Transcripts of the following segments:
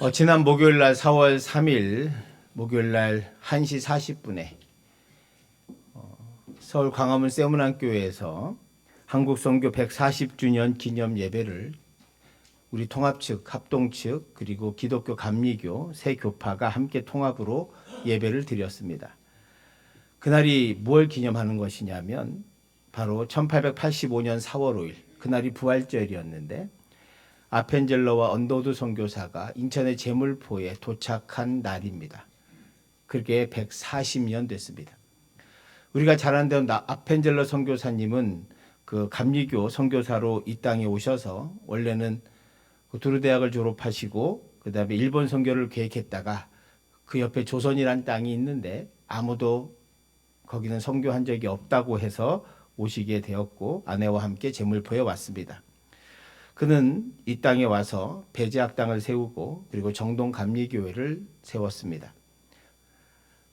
어, 지난 목요일 날 4월 3일 목요일 날 1시 40분에 어, 서울 광화문 세문안교회에서 한국 선교 140주년 기념 예배를 우리 통합 측, 합동 측 그리고 기독교 감리교 세 교파가 함께 통합으로 예배를 드렸습니다. 그날이 뭘 기념하는 것이냐면 바로 1885년 4월 5일 그날이 부활절이었는데 아펜젤러와 언더우드 선교사가 인천의 제물포에 도착한 날입니다. 그게 140년 됐습니다. 우리가 잘 아는 대로 나- 아펜젤러 선교사님은 그 감리교 선교사로 이 땅에 오셔서 원래는 그 두루 대학을 졸업하시고 그다음에 일본 선교를 계획했다가 그 옆에 조선이란 땅이 있는데 아무도 거기는 선교한 적이 없다고 해서 오시게 되었고 아내와 함께 제물포에 왔습니다. 그는 이 땅에 와서 배제학당을 세우고 그리고 정동 감리교회를 세웠습니다.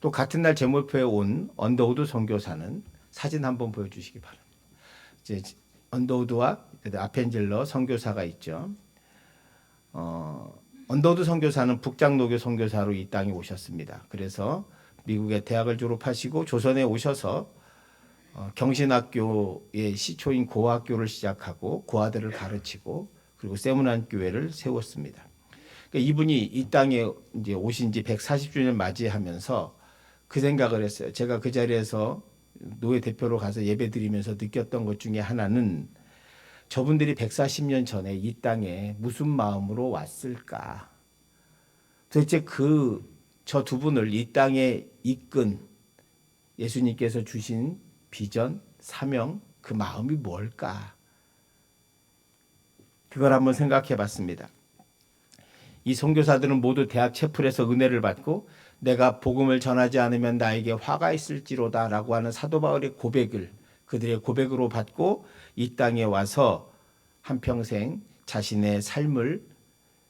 또 같은 날 제물포에 온 언더우드 선교사는 사진 한번 보여주시기 바랍니다. 이제 언더우드와 아펜젤러 선교사가 있죠. 어, 언더우드 선교사는 북장로교 선교사로 이 땅에 오셨습니다. 그래서 미국의 대학을 졸업하시고 조선에 오셔서 어, 경신학교의 시초인 고학교를 시작하고 고아들을 가르치고 그리고 세문안 교회를 세웠습니다. 그러니까 이분이 이 땅에 이제 오신 지 140주년 맞이하면서 그 생각을 했어요. 제가 그 자리에서 노예 대표로 가서 예배 드리면서 느꼈던 것 중에 하나는 저분들이 140년 전에 이 땅에 무슨 마음으로 왔을까? 도대체 그 저 두 분을 이 땅에 이끈 예수님께서 주신 비전, 사명, 그 마음이 뭘까? 그걸 한번 생각해 봤습니다. 이 선교사들은 모두 대학 채플에서 은혜를 받고 내가 복음을 전하지 않으면 나에게 화가 있을지로다라고 하는 사도 바울의 고백을 그들의 고백으로 받고 이 땅에 와서 한평생 자신의 삶을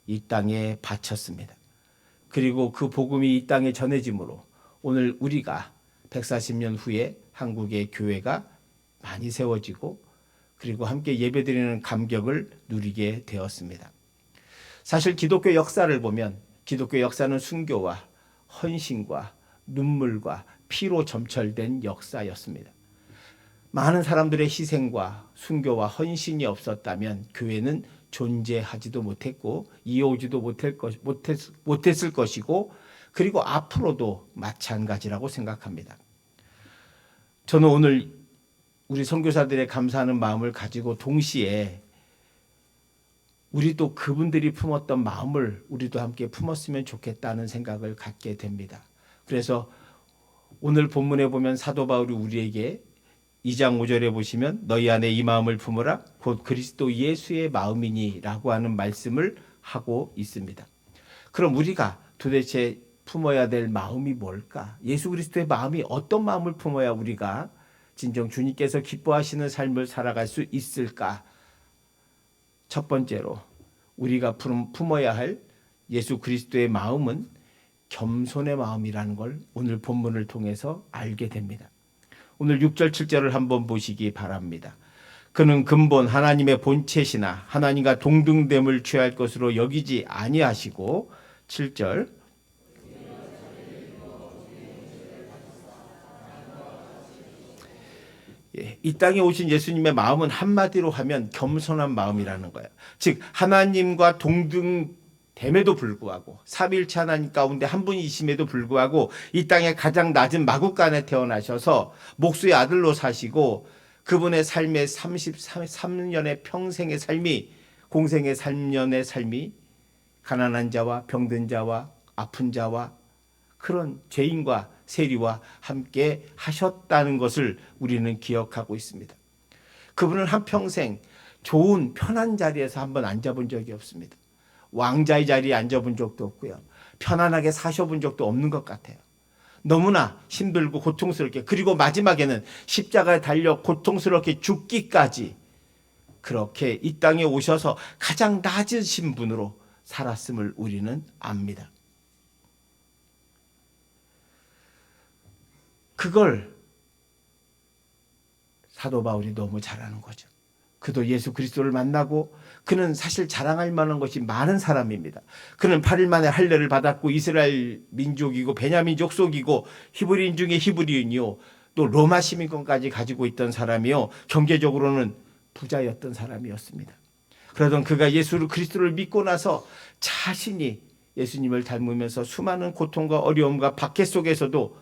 이 땅에 바쳤습니다. 그리고 그 복음이 이 땅에 전해짐으로 오늘 우리가 140년 후에 한국의 교회가 많이 세워지고 그리고 함께 예배드리는 감격을 누리게 되었습니다. 사실 기독교 역사를 보면 기독교 역사는 순교와 헌신과 눈물과 피로 점철된 역사였습니다. 많은 사람들의 희생과 순교와 헌신이 없었다면 교회는 존재하지도 못했고 이어오지도 것, 못했, 못했을 것이고 그리고 앞으로도 마찬가지라고 생각합니다. 저는 오늘 우리 선교사들의 감사하는 마음을 가지고 동시에 우리도 그분들이 품었던 마음을 우리도 함께 품었으면 좋겠다는 생각을 갖게 됩니다. 그래서 오늘 본문에 보면 사도 바울이 우리에게 2장 5절에 보시면 너희 안에 이 마음을 품으라 곧 그리스도 예수의 마음이니라고 하는 말씀을 하고 있습니다. 그럼 우리가 도대체 품어야 될 마음이 뭘까? 예수 그리스도의 마음이 어떤 마음을 품어야 우리가 진정 주님께서 기뻐하시는 삶을 살아갈 수 있을까? 첫 번째로 우리가 품- 품어야 할 예수 그리스도의 마음은 겸손의 마음이라는 걸 오늘 본문을 통해서 알게 됩니다. 오늘 6절 7절을 한번 보시기 바랍니다. 그는 근본 하나님의 본체시나 하나님과 동등됨을 취할 것으로 여기지 아니하시고 7절 예, 이 땅에 오신 예수님의 마음은 한마디로 하면 겸손한 마음이라는 거예요. 즉 하나님과 동등 됨에도 불구하고 삼일체 하나님 가운데 한 분이심에도 불구하고 이 땅의 가장 낮은 마국간에 태어나셔서 목수의 아들로 사시고 그분의 삶의 33년의 평생의 삶이 공생의 3년의 삶이 가난한 자와 병든 자와 아픈 자와 그런 죄인과 세리와 함께 하셨다는 것을 우리는 기억하고 있습니다. 그분은 한평생 좋은 편한 자리에서 한번 앉아본 적이 없습니다. 왕자의 자리에 앉아본 적도 없고요. 편안하게 사셔본 적도 없는 것 같아요. 너무나 힘들고 고통스럽게 그리고 마지막에는 십자가에 달려 고통스럽게 죽기까지 그렇게 이 땅에 오셔서 가장 낮으신 분으로 살았음을 우리는 압니다. 그걸 사도 바울이 너무 잘하는 거죠. 그도 예수 그리스도를 만나고 그는 사실 자랑할 만한 것이 많은 사람입니다. 그는 8일 만에 할례를 받았고 이스라엘 민족이고 베냐민 족속이고 히브리인 중에 히브리인이요 또 로마 시민권까지 가지고 있던 사람이요 경제적으로는 부자였던 사람이었습니다. 그러던 그가 예수 그리스도를 믿고 나서 자신이 예수님을 닮으면서 수많은 고통과 어려움과 박해 속에서도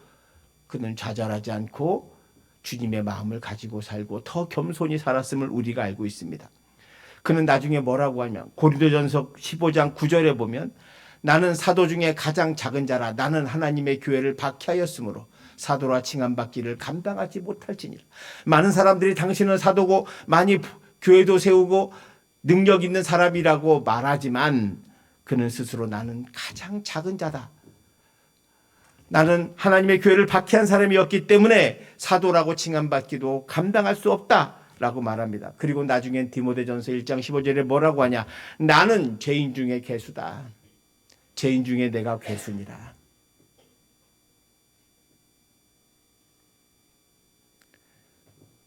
그는 좌절하지 않고 주님의 마음을 가지고 살고 더 겸손히 살았음을 우리가 알고 있습니다. 그는 나중에 뭐라고 하면 고린도전서 15장 9절에 보면 나는 사도 중에 가장 작은 자라 나는 하나님의 교회를 박해하였으므로 사도라 칭함 받기를 감당하지 못할지니라. 많은 사람들이 당신은 사도고 많이 교회도 세우고 능력 있는 사람이라고 말하지만 그는 스스로 나는 가장 작은 자다. 나는 하나님의 교회를 박해한 사람이었기 때문에 사도라고 칭함받기도 감당할 수 없다 라고 말합니다. 그리고 나중엔 디모데전서 1장 15절에 뭐라고 하냐? 나는 죄인 중에 괴수다. 죄인 중에 내가 괴수니라.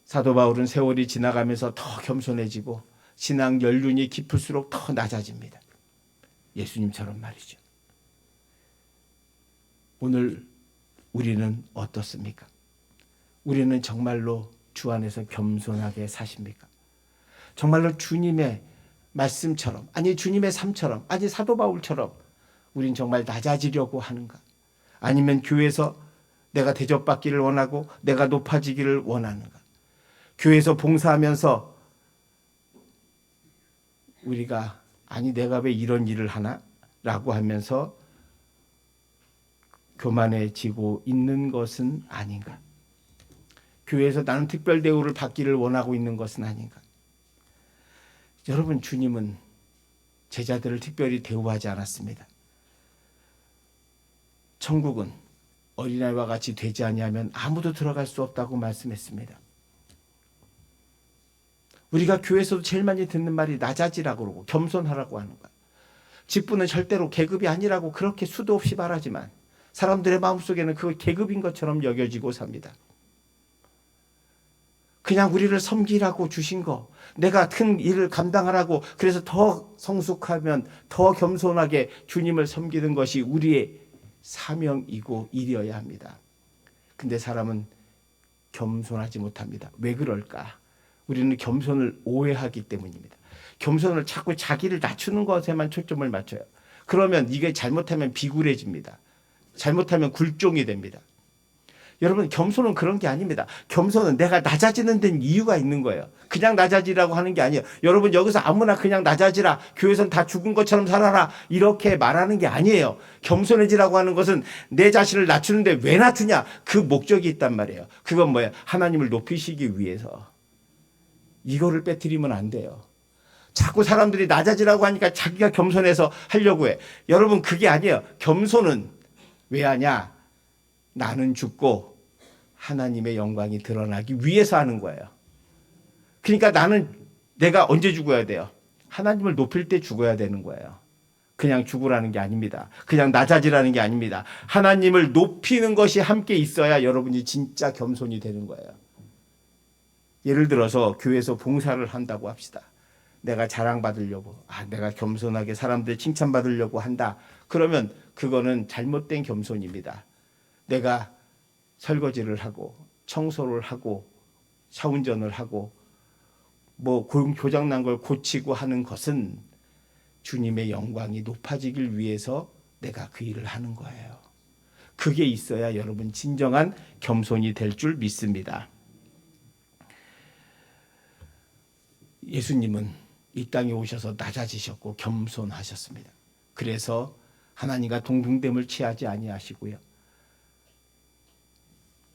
사도 바울은 세월이 지나가면서 더 겸손해지고 신앙 연륜이 깊을수록 더 낮아집니다. 예수님처럼 말이죠. 오늘 우리는 어떻습니까? 우리는 정말로 주 안에서 겸손하게 사십니까? 정말로 주님의 말씀처럼, 아니 주님의 삶처럼, 아니 사도 바울처럼 우린 정말 낮아지려고 하는가? 아니면 교회에서 내가 대접받기를 원하고 내가 높아지기를 원하는가? 교회에서 봉사하면서 우리가 아니 내가 왜 이런 일을 하나? 라고 하면서 교만해지고 있는 것은 아닌가? 교회에서 나는 특별 대우를 받기를 원하고 있는 것은 아닌가? 여러분 주님은 제자들을 특별히 대우하지 않았습니다. 천국은 어린아이와 같이 되지 아니하면 아무도 들어갈 수 없다고 말씀했습니다. 우리가 교회에서도 제일 많이 듣는 말이 낮아지라고 그러고 겸손하라고 하는 거야. 직분은 절대로 계급이 아니라고 그렇게 수도 없이 말하지만 사람들의 마음속에는 그 계급인 것처럼 여겨지고 삽니다. 그냥 우리를 섬기라고 주신 거, 내가 큰 일을 감당하라고 그래서 더 성숙하면 더 겸손하게 주님을 섬기는 것이 우리의 사명이고 일이어야 합니다. 근데 사람은 겸손하지 못합니다. 왜 그럴까? 우리는 겸손을 오해하기 때문입니다. 겸손을 자꾸 자기를 낮추는 것에만 초점을 맞춰요. 그러면 이게 잘못하면 비굴해집니다. 잘못하면 굴종이 됩니다. 여러분 겸손은 그런 게 아닙니다. 겸손은 내가 낮아지는 데는 이유가 있는 거예요. 그냥 낮아지라고 하는 게 아니에요. 여러분 여기서 아무나 그냥 낮아지라. 교회선 다 죽은 것처럼 살아라. 이렇게 말하는 게 아니에요. 겸손해지라고 하는 것은 내 자신을 낮추는데 왜 낮추냐? 그 목적이 있단 말이에요. 그건 뭐예요? 하나님을 높이시기 위해서. 이거를 빼뜨리면 안 돼요. 자꾸 사람들이 낮아지라고 하니까 자기가 겸손해서 하려고 해. 여러분 그게 아니에요. 겸손은 왜 하냐? 나는 죽고 하나님의 영광이 드러나기 위해서 하는 거예요. 그러니까 나는 내가 언제 죽어야 돼요? 하나님을 높일 때 죽어야 되는 거예요. 그냥 죽으라는 게 아닙니다. 그냥 낮아지라는 게 아닙니다. 하나님을 높이는 것이 함께 있어야 여러분이 진짜 겸손이 되는 거예요. 예를 들어서 교회에서 봉사를 한다고 합시다. 내가 자랑받으려고, 아, 내가 겸손하게 사람들 칭찬받으려고 한다. 그러면 그거는 잘못된 겸손입니다. 내가 설거지를 하고 청소를 하고 차운전을 하고 뭐 교장 난 걸 고치고 하는 것은 주님의 영광이 높아지길 위해서 내가 그 일을 하는 거예요. 그게 있어야 여러분 진정한 겸손이 될 줄 믿습니다. 예수님은 이 땅에 오셔서 낮아지셨고 겸손하셨습니다. 그래서 하나님과 동등됨을 취하지 아니하시고요.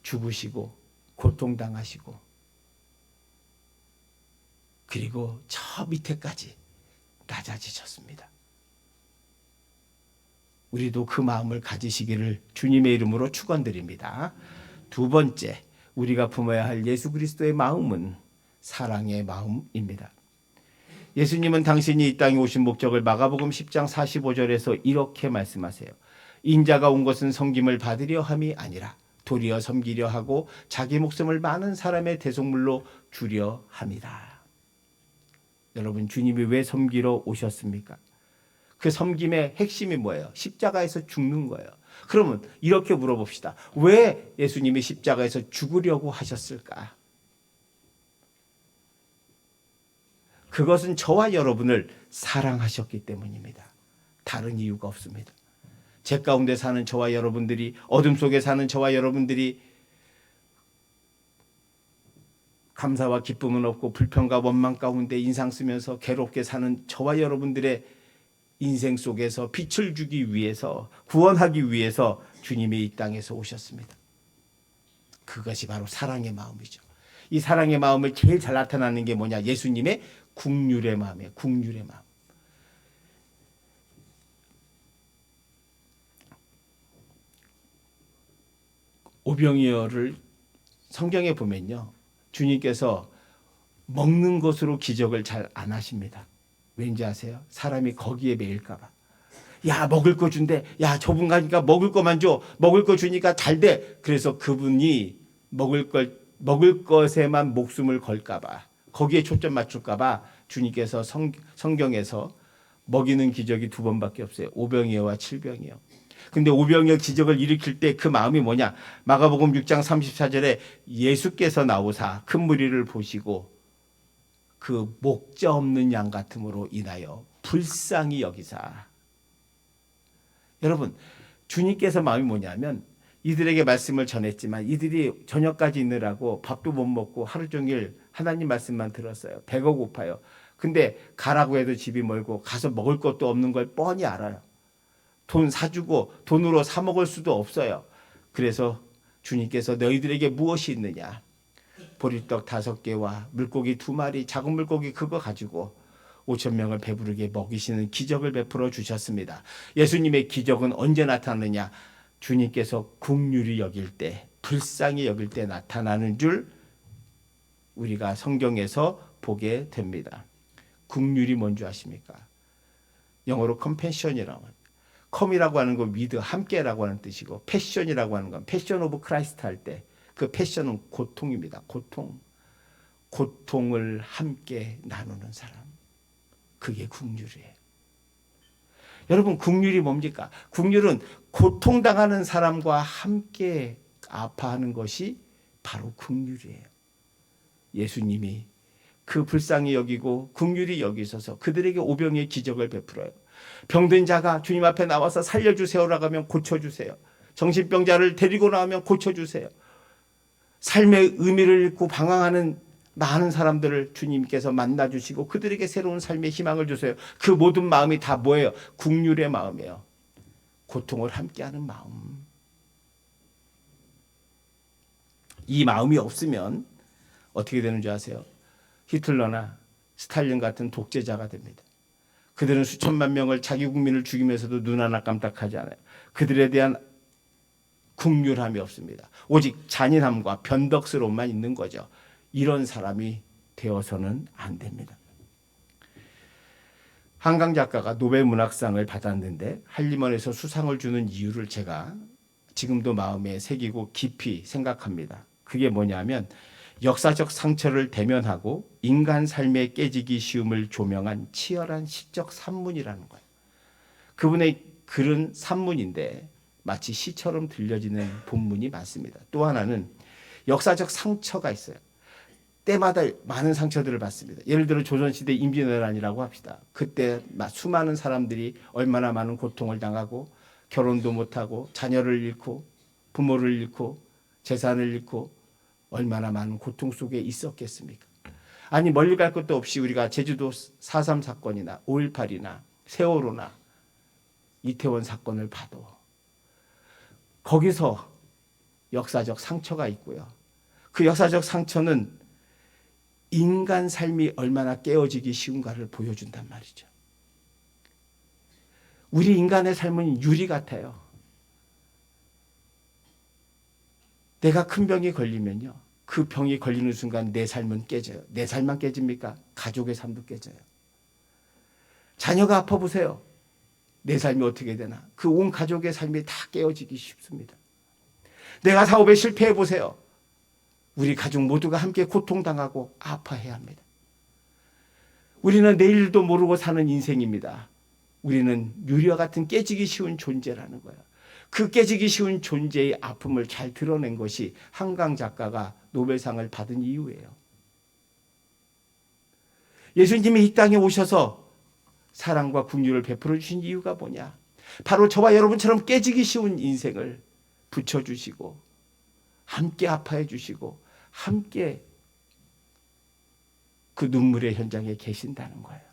죽으시고 고통당하시고 그리고 저 밑에까지 낮아지셨습니다. 우리도 그 마음을 가지시기를 주님의 이름으로 축원드립니다. 두 번째, 우리가 품어야 할 예수 그리스도의 마음은 사랑의 마음입니다. 예수님은 당신이 이 땅에 오신 목적을 마가복음 10장 45절에서 이렇게 말씀하세요. 인자가 온 것은 섬김을 받으려 함이 아니라 도리어 섬기려 하고 자기 목숨을 많은 사람의 대속물로 주려 함이다. 여러분 주님이 왜 섬기러 오셨습니까? 그 섬김의 핵심이 뭐예요? 십자가에서 죽는 거예요. 그러면 이렇게 물어봅시다. 왜 예수님이 십자가에서 죽으려고 하셨을까? 그것은 저와 여러분을 사랑하셨기 때문입니다. 다른 이유가 없습니다. 제 가운데 사는 저와 여러분들이 어둠 속에 사는 저와 여러분들이 감사와 기쁨은 없고 불평과 원망 가운데 인상 쓰면서 괴롭게 사는 저와 여러분들의 인생 속에서 빛을 주기 위해서 구원하기 위해서 주님이 이 땅에서 오셨습니다. 그것이 바로 사랑의 마음이죠. 이 사랑의 마음을 제일 잘 나타나는 게 뭐냐? 예수님의 국률의 마음이에요. 국률의 마음. 오병이어를 성경에 보면요. 주님께서 먹는 것으로 기적을 잘 안 하십니다. 왠지 아세요? 사람이 거기에 매일까봐. 야, 먹을 거 준대. 야, 저분 가니까 먹을 거만 줘. 먹을 거 주니까 잘 돼. 그래서 그분이 먹을 걸, 먹을 것에만 목숨을 걸까봐. 거기에 초점 맞출까봐 주님께서 성, 성경에서 먹이는 기적이 두 번밖에 없어요. 오병이어와 칠병이어. 근데 오병이어 기적을 일으킬 때 그 마음이 뭐냐? 마가복음 6장 34절에 예수께서 나오사 큰 무리를 보시고 그 목자 없는 양 같음으로 인하여 불쌍히 여기사. 여러분, 주님께서 마음이 뭐냐면 이들에게 말씀을 전했지만 이들이 저녁까지 있느라고 밥도 못 먹고 하루 종일 하나님 말씀만 들었어요. 배가 고파요. 근데 가라고 해도 집이 멀고 가서 먹을 것도 없는 걸 뻔히 알아요. 돈 사주고 돈으로 사 먹을 수도 없어요. 그래서 주님께서 너희들에게 무엇이 있느냐? 보리떡 다섯 개와 물고기 두 마리, 작은 물고기 그거 가지고 오천 명을 배부르게 먹이시는 기적을 베풀어 주셨습니다. 예수님의 기적은 언제 나타나느냐? 주님께서 국률이 여길 때, 불쌍히 여길 때 나타나는 줄 우리가 성경에서 보게 됩니다. 국률이 뭔지 아십니까? 영어로 컴패션이라고 합니다. 컴이라고 하는 건 위드 함께라고 하는 뜻이고 패션이라고 하는 건 패션 오브 크라이스트 할 때 그 패션은 고통입니다. 고통. 고통을 함께 나누는 사람. 그게 국률이에요. 여러분 국률이 뭡니까? 국률은 고통당하는 사람과 함께 아파하는 것이 바로 국률이에요. 예수님이 그 불쌍히 여기고 국률이 여기 있어서 그들에게 오병의 기적을 베풀어요. 병든 자가 주님 앞에 나와서 살려주세요라고 하면 고쳐주세요. 정신병자를 데리고 나오면 고쳐주세요. 삶의 의미를 잃고 방황하는 많은 사람들을 주님께서 만나주시고 그들에게 새로운 삶의 희망을 주세요. 그 모든 마음이 다 뭐예요? 국률의 마음이에요. 고통을 함께하는 마음. 이 마음이 없으면 어떻게 되는 줄 아세요? 히틀러나 스탈린 같은 독재자가 됩니다. 그들은 수천만 명을 자기 국민을 죽이면서도 눈 하나 깜짝하지 않아요. 그들에 대한 국률함이 없습니다. 오직 잔인함과 변덕스러움만 있는 거죠. 이런 사람이 되어서는 안 됩니다. 한강 작가가 노벨 문학상을 받았는데 한림원에서 수상을 주는 이유를 제가 지금도 마음에 새기고 깊이 생각합니다. 그게 뭐냐면 역사적 상처를 대면하고 인간 삶의 깨지기 쉬움을 조명한 치열한 시적 산문이라는 거예요. 그분의 글은 산문인데 마치 시처럼 들려지는 본문이 많습니다. 또 하나는 역사적 상처가 있어요. 때마다 많은 상처들을 받습니다. 예를 들어 조선시대 임진왜란이라고 합시다. 그때 수많은 사람들이 얼마나 많은 고통을 당하고 결혼도 못하고 자녀를 잃고 부모를 잃고 재산을 잃고 얼마나 많은 고통 속에 있었겠습니까? 아니 멀리 갈 것도 없이 우리가 제주도 4.3 사건이나 5.18이나 세월호나 이태원 사건을 봐도 거기서 역사적 상처가 있고요. 그 역사적 상처는 인간 삶이 얼마나 깨어지기 쉬운가를 보여준단 말이죠. 우리 인간의 삶은 유리 같아요. 내가 큰 병이 걸리면요. 그 병이 걸리는 순간 내 삶은 깨져요. 내 삶만 깨집니까? 가족의 삶도 깨져요. 자녀가 아파 보세요. 내 삶이 어떻게 되나? 그 온 가족의 삶이 다 깨어지기 쉽습니다. 내가 사업에 실패해 보세요. 우리 가족 모두가 함께 고통당하고 아파해야 합니다. 우리는 내일도 모르고 사는 인생입니다. 우리는 유리와 같은 깨지기 쉬운 존재라는 거예요. 그 깨지기 쉬운 존재의 아픔을 잘 드러낸 것이 한강 작가가 노벨상을 받은 이유예요. 예수님이 이 땅에 오셔서 사랑과 긍휼을 베풀어 주신 이유가 뭐냐? 바로 저와 여러분처럼 깨지기 쉬운 인생을 붙여 주시고 함께 아파해 주시고 함께 그 눈물의 현장에 계신다는 거예요.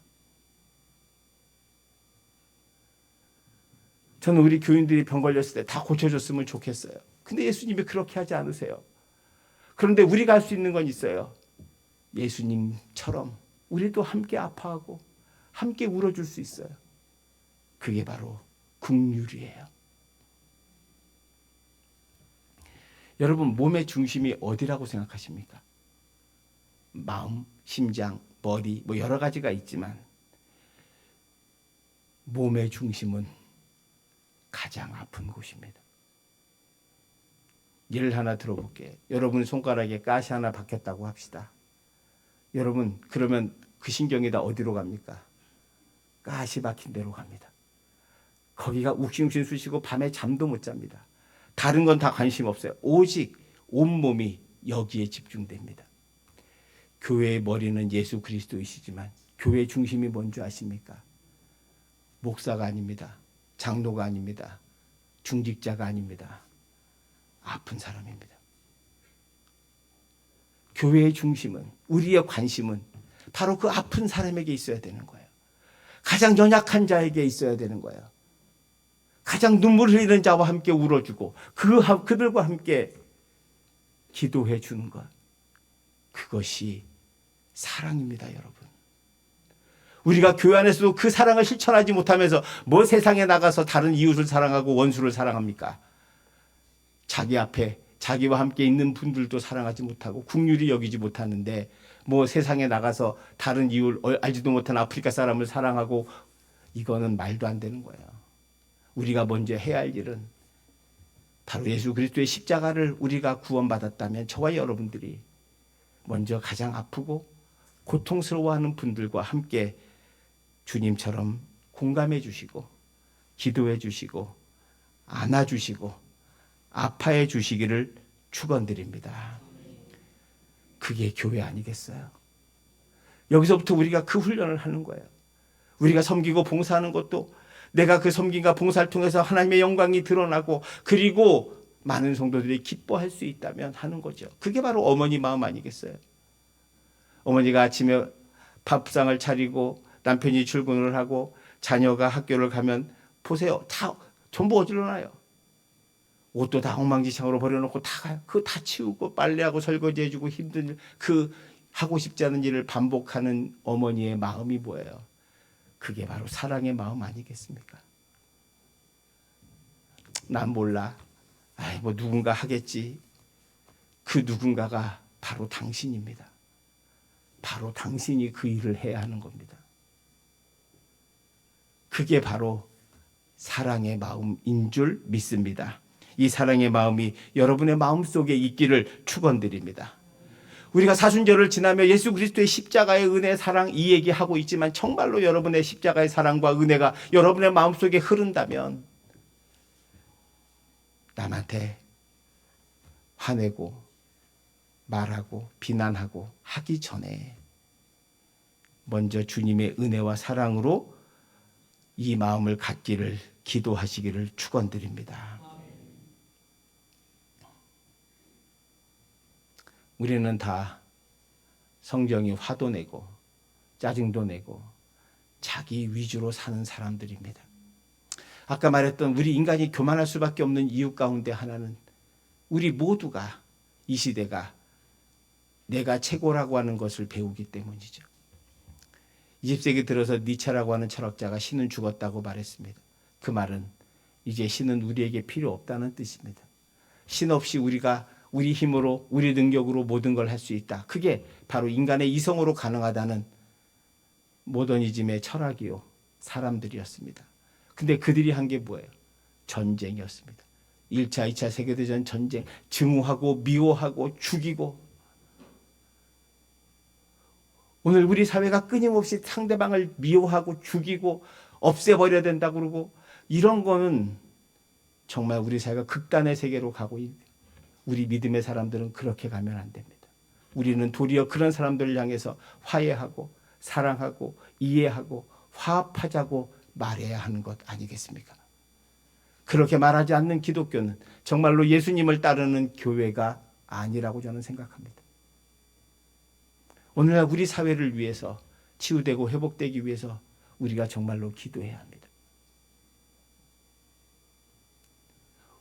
저는 우리 교인들이 병 걸렸을 때 다 고쳐줬으면 좋겠어요. 근데 예수님이 그렇게 하지 않으세요. 그런데 우리가 할 수 있는 건 있어요. 예수님처럼 우리도 함께 아파하고 함께 울어줄 수 있어요. 그게 바로 국률이에요. 여러분 몸의 중심이 어디라고 생각하십니까? 마음, 심장, 머리 뭐 여러 가지가 있지만 몸의 중심은 가장 아픈 곳입니다. 예를 하나 들어볼게요. 여러분 손가락에 가시 하나 박혔다고 합시다. 여러분 그러면 그 신경이 다 어디로 갑니까? 가시 박힌 데로 갑니다. 거기가 욱신욱신 쑤시고 밤에 잠도 못 잡니다. 다른 건 다 관심 없어요. 오직 온몸이 여기에 집중됩니다. 교회의 머리는 예수 그리스도이시지만 교회 중심이 뭔지 아십니까? 목사가 아닙니다. 장로가 아닙니다. 중직자가 아닙니다. 아픈 사람입니다. 교회의 중심은 우리의 관심은 바로 그 아픈 사람에게 있어야 되는 거예요. 가장 연약한 자에게 있어야 되는 거예요. 가장 눈물 흘리는 자와 함께 울어주고 그 그들과 함께 기도해 주는 것 그것이 사랑입니다, 여러분. 우리가 교회 안에서도 그 사랑을 실천하지 못하면서 뭐 세상에 나가서 다른 이웃을 사랑하고 원수를 사랑합니까? 자기 앞에 자기와 함께 있는 분들도 사랑하지 못하고 국률이 여기지 못하는데 뭐 세상에 나가서 다른 이웃 알지도 못한 아프리카 사람을 사랑하고 이거는 말도 안 되는 거예요. 우리가 먼저 해야 할 일은 바로 예수 그리스도의 십자가를 우리가 구원받았다면 저와 여러분들이 먼저 가장 아프고 고통스러워하는 분들과 함께 주님처럼 공감해 주시고 기도해 주시고 안아 주시고 아파해 주시기를 축원드립니다. 그게 교회 아니겠어요? 여기서부터 우리가 그 훈련을 하는 거예요. 우리가 섬기고 봉사하는 것도 내가 그 섬김과 봉사를 통해서 하나님의 영광이 드러나고 그리고 많은 성도들이 기뻐할 수 있다면 하는 거죠. 그게 바로 어머니 마음 아니겠어요? 어머니가 아침에 밥상을 차리고 남편이 출근을 하고 자녀가 학교를 가면 보세요. 다 전부 어질러놔요. 옷도 다 엉망진창으로 버려놓고 다그다 치우고 빨래하고 설거지해주고 힘든 일, 그 하고 싶지 않은 일을 반복하는 어머니의 마음이 뭐예요? 그게 바로 사랑의 마음 아니겠습니까? 난 몰라. 아이 뭐 누군가 하겠지. 그 누군가가 바로 당신입니다. 바로 당신이 그 일을 해야 하는 겁니다. 그게 바로 사랑의 마음인 줄 믿습니다. 이 사랑의 마음이 여러분의 마음 속에 있기를 축원드립니다. 우리가 사순절을 지나며 예수 그리스도의 십자가의 은혜, 사랑 이 얘기하고 있지만 정말로 여러분의 십자가의 사랑과 은혜가 여러분의 마음속에 흐른다면 남한테 화내고 말하고 비난하고 하기 전에 먼저 주님의 은혜와 사랑으로 이 마음을 갖기를 기도하시기를 축원드립니다. 우리는 다 성경이 화도 내고 짜증도 내고 자기 위주로 사는 사람들입니다. 아까 말했던 우리 인간이 교만할 수밖에 없는 이유 가운데 하나는 우리 모두가 이 시대가 내가 최고라고 하는 것을 배우기 때문이죠. 20세기 들어서 니차라고 하는 철학자가 신은 죽었다고 말했습니다. 그 말은 이제 신은 우리에게 필요 없다는 뜻입니다. 신 없이 우리가 우리 힘으로 우리 능력으로 모든 걸 할 수 있다. 그게 바로 인간의 이성으로 가능하다는 모더니즘의 철학이요. 사람들이었습니다. 근데 그들이 한 게 뭐예요? 전쟁이었습니다. 1차, 2차 세계대전 전쟁, 증오하고 미워하고 죽이고 오늘 우리 사회가 끊임없이 상대방을 미워하고 죽이고 없애버려야 된다 그러고 이런 거는 정말 우리 사회가 극단의 세계로 가고 있는 우리 믿음의 사람들은 그렇게 가면 안 됩니다. 우리는 도리어 그런 사람들을 향해서 화해하고 사랑하고 이해하고 화합하자고 말해야 하는 것 아니겠습니까? 그렇게 말하지 않는 기독교는 정말로 예수님을 따르는 교회가 아니라고 저는 생각합니다. 오늘날 우리 사회를 위해서 치유되고 회복되기 위해서 우리가 정말로 기도해야 합니다.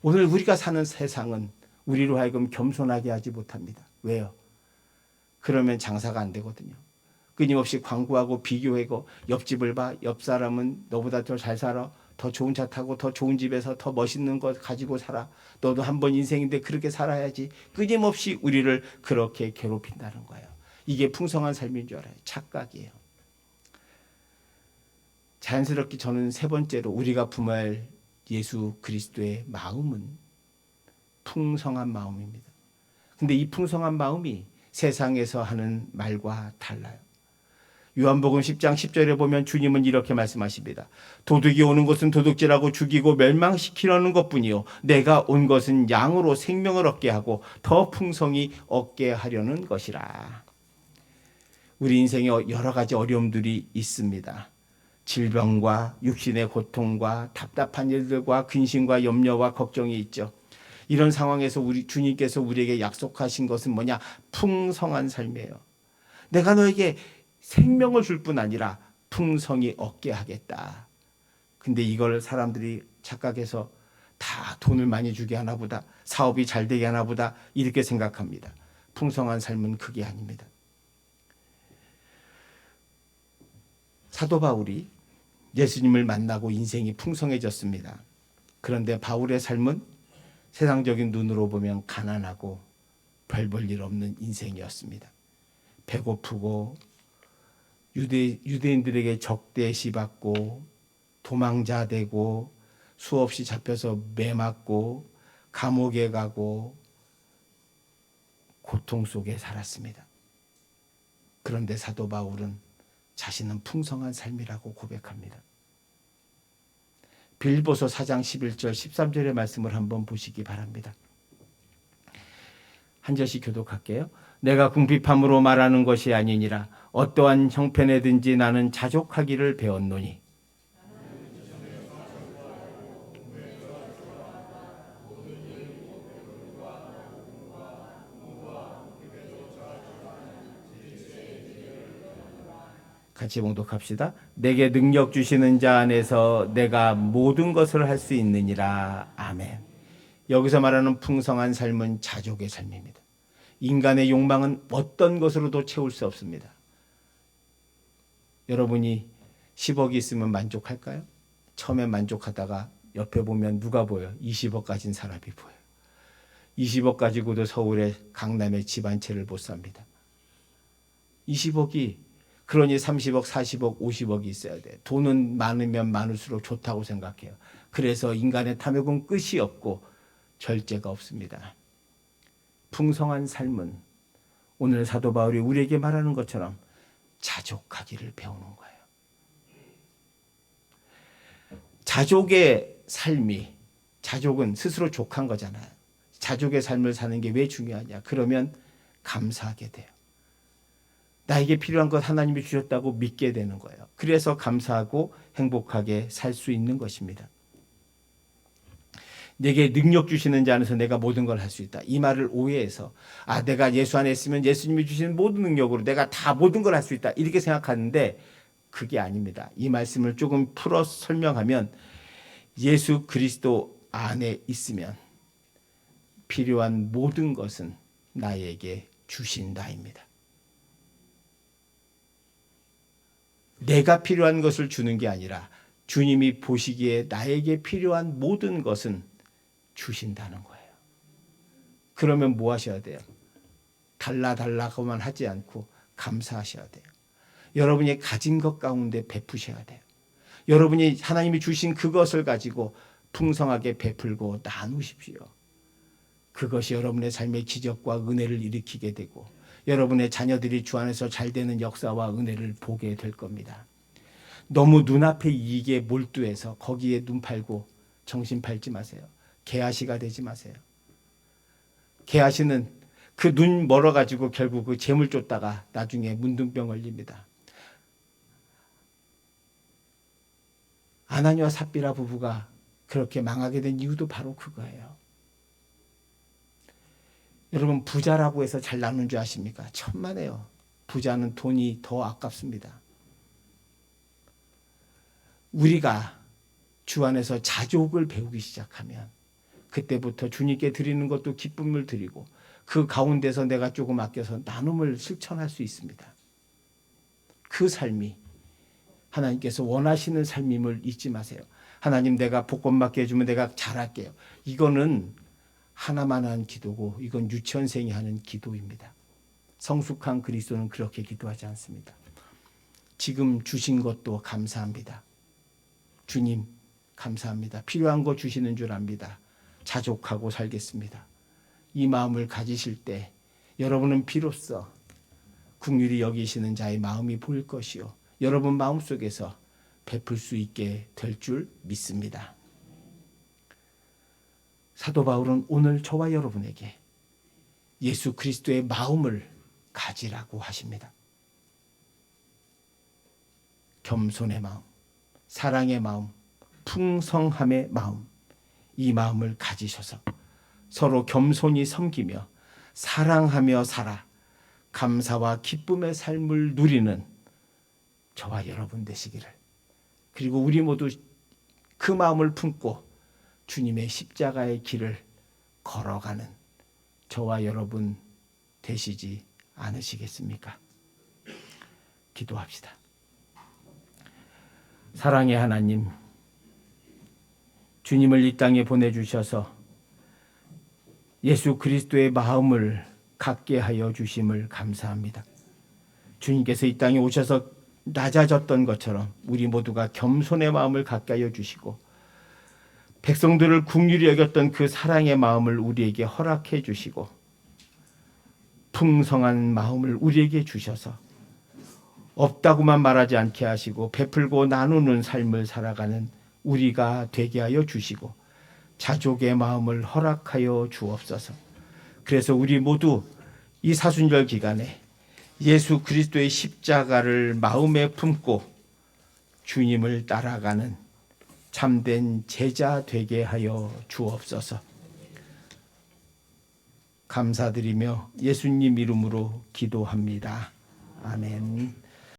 오늘 우리가 사는 세상은 우리로 하여금 겸손하게 하지 못합니다. 왜요? 그러면 장사가 안 되거든요. 끊임없이 광고하고 비교하고 옆집을 봐. 옆 사람은 너보다 더 잘 살아. 더 좋은 차 타고 더 좋은 집에서 더 멋있는 것 가지고 살아. 너도 한 번 인생인데 그렇게 살아야지. 끊임없이 우리를 그렇게 괴롭힌다는 거예요. 이게 풍성한 삶인 줄 알아요. 착각이에요. 자연스럽게 저는 세 번째로 우리가 품을 예수 그리스도의 마음은 풍성한 마음입니다. 근데 이 풍성한 마음이 세상에서 하는 말과 달라요. 요한복음 10장 10절에 보면 주님은 이렇게 말씀하십니다. 도둑이 오는 것은 도둑질하고 죽이고 멸망시키려는 것뿐이요. 내가 온 것은 양으로 생명을 얻게 하고 더 풍성히 얻게 하려는 것이라. 우리 인생에 여러 가지 어려움들이 있습니다. 질병과 육신의 고통과 답답한 일들과 근심과 염려와 걱정이 있죠. 이런 상황에서 우리 주님께서 우리에게 약속하신 것은 뭐냐? 풍성한 삶이에요. 내가 너에게 생명을 줄 뿐 아니라 풍성히 얻게 하겠다. 근데 이걸 사람들이 착각해서 다 돈을 많이 주게 하나 보다. 사업이 잘 되게 하나 보다. 이렇게 생각합니다. 풍성한 삶은 그게 아닙니다. 사도 바울이 예수님을 만나고 인생이 풍성해졌습니다. 그런데 바울의 삶은 세상적인 눈으로 보면 가난하고 별 볼 일 없는 인생이었습니다. 배고프고 유대 유대인들에게 적대시 받고 도망자 되고 수없이 잡혀서 매 맞고 감옥에 가고 고통 속에 살았습니다. 그런데 사도 바울은 자신은 풍성한 삶이라고 고백합니다. 빌보서 4장 11절 13절의 말씀을 한번 보시기 바랍니다. 한 절씩 교독할게요. 내가 궁핍함으로 말하는 것이 아니니라 어떠한 형편에든지 나는 자족하기를 배웠노니 같이 봉독합시다. 내게 능력 주시는 자 안에서 내가 모든 것을 할 수 있느니라. 아멘. 여기서 말하는 풍성한 삶은 자족의 삶입니다. 인간의 욕망은 어떤 것으로도 채울 수 없습니다. 여러분이 10억이 있으면 만족할까요? 처음에 만족하다가 옆에 보면 누가 보여? 20억 가진 사람이 보여요. 20억 가지고도 서울의 강남에 집한 채를 못 삽니다. 20억이 그러니 30억, 40억, 50억이 있어야 돼. 돈은 많으면 많을수록 좋다고 생각해요. 그래서 인간의 탐욕은 끝이 없고 절제가 없습니다. 풍성한 삶은 오늘 사도 바울이 우리에게 말하는 것처럼 자족하기를 배우는 거예요. 자족의 삶이 자족은 스스로 족한 거잖아요. 자족의 삶을 사는 게 왜 중요하냐? 그러면 감사하게 돼요. 나에게 필요한 것 하나님이 주셨다고 믿게 되는 거예요. 그래서 감사하고 행복하게 살 수 있는 것입니다. 내게 능력 주시는 자 안에서 내가 모든 걸 할 수 있다. 이 말을 오해해서 아 내가 예수 안에 있으면 예수님이 주시는 모든 능력으로 내가 다 모든 걸 할 수 있다. 이렇게 생각하는데 그게 아닙니다. 이 말씀을 조금 풀어 설명하면 예수 그리스도 안에 있으면 필요한 모든 것은 나에게 주신다입니다. 내가 필요한 것을 주는 게 아니라 주님이 보시기에 나에게 필요한 모든 것은 주신다는 거예요. 그러면 뭐 하셔야 돼요? 달라 달라고만 하지 않고 감사하셔야 돼요. 여러분이 가진 것 가운데 베푸셔야 돼요. 여러분이 하나님이 주신 그것을 가지고 풍성하게 베풀고 나누십시오. 그것이 여러분의 삶의 기적과 은혜를 일으키게 되고 여러분의 자녀들이 주 안에서 잘 되는 역사와 은혜를 보게 될 겁니다. 너무 눈앞의 이익에 몰두해서 거기에 눈 팔고 정신 팔지 마세요. 개아시가 되지 마세요. 개아시는 그 눈 멀어가지고 결국 그 재물 쫓다가 나중에 문둥병 걸립니다. 아나니와 삽비라 부부가 그렇게 망하게 된 이유도 바로 그거예요. 여러분 부자라고 해서 잘 나눈 줄 아십니까? 천만에요. 부자는 돈이 더 아깝습니다. 우리가 주 안에서 자족을 배우기 시작하면 그때부터 주님께 드리는 것도 기쁨을 드리고 그 가운데서 내가 조금 아껴서 나눔을 실천할 수 있습니다. 그 삶이 하나님께서 원하시는 삶임을 잊지 마세요. 하나님 내가 복권 받게 해주면 내가 잘할게요. 이거는 하나만 한 기도고 이건 유치원생이 하는 기도입니다. 성숙한 그리스도는 그렇게 기도하지 않습니다. 지금 주신 것도 감사합니다. 주님 감사합니다. 필요한 거 주시는 줄 압니다. 자족하고 살겠습니다. 이 마음을 가지실 때 여러분은 비로소 국률이 여기시는 자의 마음이 보일 것이요. 여러분 마음속에서 베풀 수 있게 될 줄 믿습니다. 사도 바울은 오늘 저와 여러분에게 예수 그리스도의 마음을 가지라고 하십니다. 겸손의 마음, 사랑의 마음, 풍성함의 마음, 이 마음을 가지셔서 서로 겸손히 섬기며 사랑하며 살아 감사와 기쁨의 삶을 누리는 저와 여러분 되시기를 그리고 우리 모두 그 마음을 품고 주님의 십자가의 길을 걸어가는 저와 여러분 되시지 않으시겠습니까? 기도합시다. 사랑의 하나님, 주님을 이 땅에 보내주셔서 예수 그리스도의 마음을 갖게 하여 주심을 감사합니다. 주님께서 이 땅에 오셔서 낮아졌던 것처럼 우리 모두가 겸손의 마음을 갖게 하여 주시고 백성들을 국률이 여겼던 그 사랑의 마음을 우리에게 허락해 주시고 풍성한 마음을 우리에게 주셔서 없다고만 말하지 않게 하시고 베풀고 나누는 삶을 살아가는 우리가 되게 하여 주시고 자족의 마음을 허락하여 주옵소서. 그래서 우리 모두 이 사순절 기간에 예수 그리스도의 십자가를 마음에 품고 주님을 따라가는 참된 제자 되게 하여 주옵소서. 감사드리며 예수님 이름으로 기도합니다. 아멘.